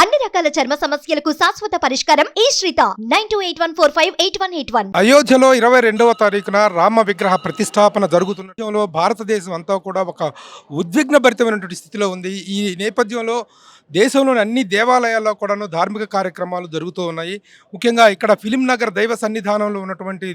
అన్ని రకాల చర్మ సమస్యలకు శాశ్వత పరిష్కారం ఈ శ్రీత. Nine two eight one four five eight one eight one. అయోధ్యలో ఇరవై రెండవ తారీఖున రామ విగ్రహ ప్రతిష్టాపన జరుగుతున్న భారతదేశం అంతా కూడా ఒక ఉద్విగ్నభరితమైనటువంటి స్థితిలో ఉంది. ఈ నేపథ్యంలో దేశంలోని అన్ని దేవాలయాల్లో కూడాను ధార్మిక కార్యక్రమాలు జరుగుతూ ఉన్నాయి. ముఖ్యంగా ఇక్కడ ఫిలిం నగర్ దైవ సన్నిధానంలో ఉన్నటువంటి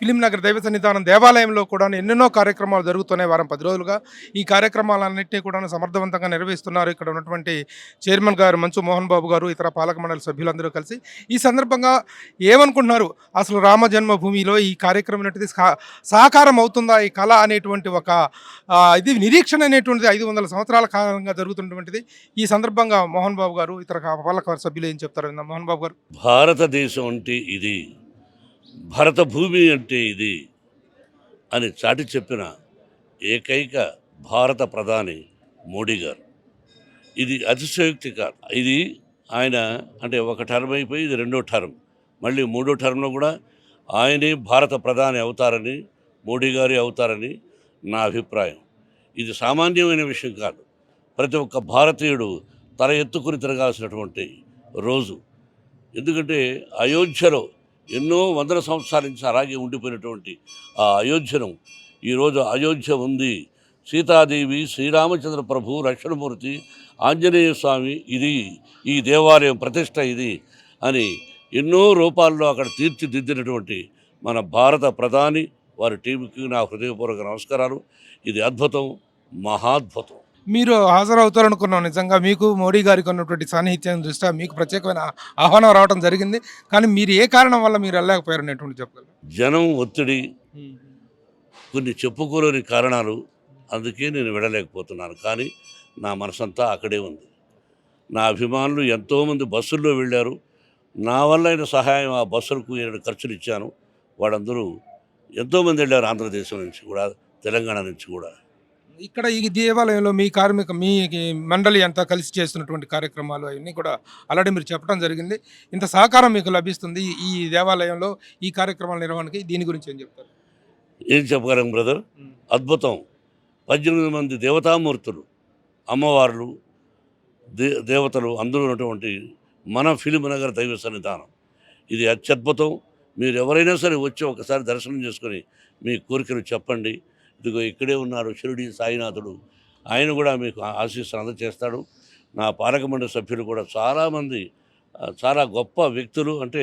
ఫిలిం నగర్ దైవ సన్నిధానం దేవాలయంలో కూడా ఎన్నెన్నో కార్యక్రమాలు జరుగుతున్నాయి వారం పది రోజులుగా. ఈ కార్యక్రమాలన్నింటినీ కూడా సమర్థవంతంగా నిర్వహిస్తున్నారు ఇక్కడ ఉన్నటువంటి చైర్మన్ గారు మంచు మోహన్ బాబు గారు ఇతర పాలక మండలి సభ్యులందరూ కలిసి. ఈ సందర్భంగా ఏమనుకుంటున్నారు? అసలు రామ జన్మభూమిలో ఈ కార్యక్రమం అనేటిది సా- సాకారం అవుతుందా? ఈ కళ అనేటువంటి ఒక ఇది నిరీక్షణ అనేటువంటిది ఐదు వందల సంవత్సరాల కాలంగా జరుగుతున్నటువంటిది. ఈ సందర్భంగా మోహన్ బాబు గారు ఇతర పాలక సభ్యులు ఏం చెప్తారు మోహన్ బాబు గారు. భారతదేశం అంటే ఇది భరత భూమి అంటే ఇది అని చాటి చెప్పిన ఏకైక భారత ప్రధాని మోడీ గారు. ఇది అతిశయోక్తి కాదు. ఇది ఆయన అంటే ఒక టర్మ్ అయిపోయి ఇది రెండో టర్మ్. మళ్ళీ మూడో టర్మ్లో కూడా ఆయనే భారత ప్రధాని అవుతారని మోడీ గారి అవుతారని నా అభిప్రాయం. ఇది సామాన్యమైన విషయం కాదు. ప్రతి ఒక్క భారతీయుడు తల ఎత్తుకుని తిరగాల్సినటువంటి రోజు. ఎందుకంటే అయోధ్యలో ఎన్నో వందల సంవత్సరాల నుంచి అలాగే ఉండిపోయినటువంటి ఆ అయోధ్యను ఈరోజు అయోధ్య ఉంది. సీతాదేవి శ్రీరామచంద్ర ప్రభు రక్షణమూర్తి ఆంజనేయ స్వామి ఇది ఈ దేవాలయం ప్రతిష్ట ఇది అని ఎన్నో రూపాల్లో అక్కడ తీర్చిదిద్దినటువంటి మన భారత ప్రధాని వారి టీంకి నా హృదయపూర్వక నమస్కారాలు. ఇది అద్భుతం మహాద్భుతం. మీరు హాజరవుతారనుకున్నాం నిజంగా. మీకు మోడీ గారికి ఉన్నటువంటి సాన్నిహిత్యం దృష్ట్యా మీకు ప్రత్యేకమైన ఆహ్వానం రావడం జరిగింది. కానీ మీరు ఏ కారణం వల్ల మీరు వెళ్ళలేకపోయారు అనేటువంటి చెప్పగలరు? జనం ఒత్తిడి కొన్ని చెప్పుకోలేని కారణాలు అందుకే నేను వెళ్ళలేకపోతున్నాను. కానీ నా మనసంతా అక్కడే ఉంది. నా అభిమానులు ఎంతోమంది బస్సుల్లో వెళ్ళారు. నా వల్ల అయిన సహాయం ఆ బస్సులకు నేను ఖర్చులు ఇచ్చాను. వాళ్ళందరూ ఎంతోమంది వెళ్ళారు ఆంధ్రదేశం నుంచి కూడా తెలంగాణ నుంచి కూడా. ఇక్కడ ఈ దేవాలయంలో మీ కార్మిక మీ మండలి అంతా కలిసి చేస్తున్నటువంటి కార్యక్రమాలు అవన్నీ కూడా ఆల్రెడీ మీరు చెప్పడం జరిగింది. ఇంత సహకారం మీకు లభిస్తుంది ఈ- దేవాలయంలో ఈ కార్యక్రమాల నిర్వహణకి. దీని గురించి ఏం చెప్తారు? ఏం చెప్పగలం బ్రదర్? అద్భుతం. పద్దెనిమిది మంది దేవతామూర్తులు అమ్మవార్లు దే దేవతలు అందరూ ఉన్నటువంటి మన ఫిలిం నగర్ దైవ సన్నిధానం. ఇది అత్యద్భుతం. మీరు ఎవరైనా సరే వచ్చి ఒకసారి దర్శనం చేసుకొని మీ కోరికలు చెప్పండి. ఇదిగో ఇక్కడే ఉన్నారు షిరిడి సాయినాథుడు. ఆయన కూడా మీకు ఆశీస్సులు అందజేస్తాడు నా పాలక మండలి సభ్యులు కూడా చాలామంది చాలా గొప్ప వ్యక్తులు అంటే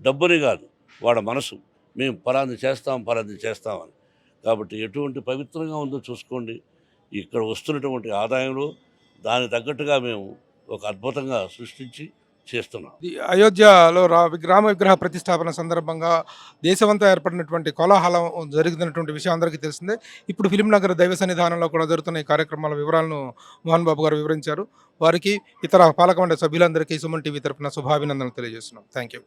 డబ్బుని కాదు వాళ్ళ మనసు. మేము పలాంది చేస్తాం పరాది చేస్తామని కాబట్టి ఎటువంటి పవిత్రంగా ఉందో చూసుకోండి. ఇక్కడ వస్తున్నటువంటి ఆదాయంలో దానికి తగ్గట్టుగా మేము ఒక అద్భుతంగా సృష్టించి చేస్తున్నాం. అయోధ్యలో రామ విగ్రహ ప్రతిష్టాపన సందర్భంగా దేశమంతా ఏర్పడినటువంటి కోలాహలం జరుగుతున్నటువంటి విషయం అందరికీ తెలిసిందే. ఇప్పుడు ఫిలిం నగర్ దైవ సన్నిధానంలో కూడా జరుగుతున్న ఈ కార్యక్రమాల వివరాలను మోహన్ బాబు గారు వివరించారు. వారికి ఇతర పాలకమండలి సభ్యులందరికీ సుమన్ టీవీ తరఫున శుభాభినందనలు తెలియజేస్తున్నాం. Thank you